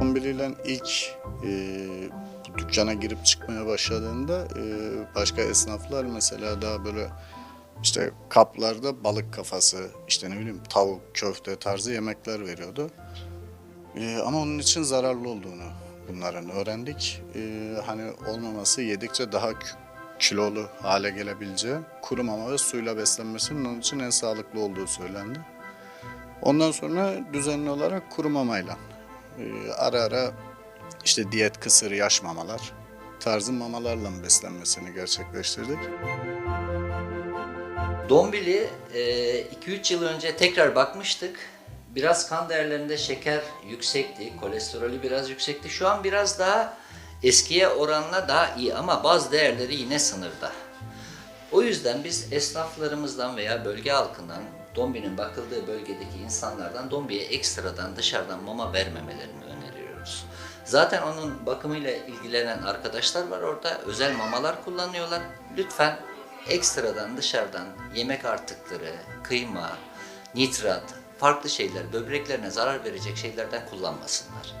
Dombili ilk e, dükkana girip çıkmaya başladığında e, başka esnaflar mesela daha böyle işte kaplarda balık kafası, işte ne bileyim tavuk, köfte tarzı yemekler veriyordu. E, ama onun için zararlı olduğunu bunların öğrendik. E, hani olmaması yedikçe daha kilolu hale gelebileceği, kuru mama ve suyla beslenmesinin onun için en sağlıklı olduğu söylendi. Ondan sonra düzenli olarak kuru mamayla e, ara ara işte diyet kısır yaş mamalar tarzı mamalarla beslenmesini gerçekleştirdik. Dombili 2-3 yıl önce tekrar bakmıştık. Biraz kan değerlerinde şeker yüksekti, kolesterolü biraz yüksekti. Şu an biraz daha eskiye oranla daha iyi ama bazı değerleri yine sınırda. O yüzden biz esnaflarımızdan veya bölge halkından Dombi'nin bakıldığı bölgedeki insanlardan Dombi'ye ekstradan dışarıdan mama vermemelerini öneriyoruz. Zaten onun bakımıyla ilgilenen arkadaşlar var orada. Özel mamalar kullanıyorlar. Lütfen ekstradan dışarıdan yemek artıkları, kıyma, nitrat, farklı şeyler, böbreklerine zarar verecek şeylerden kullanmasınlar.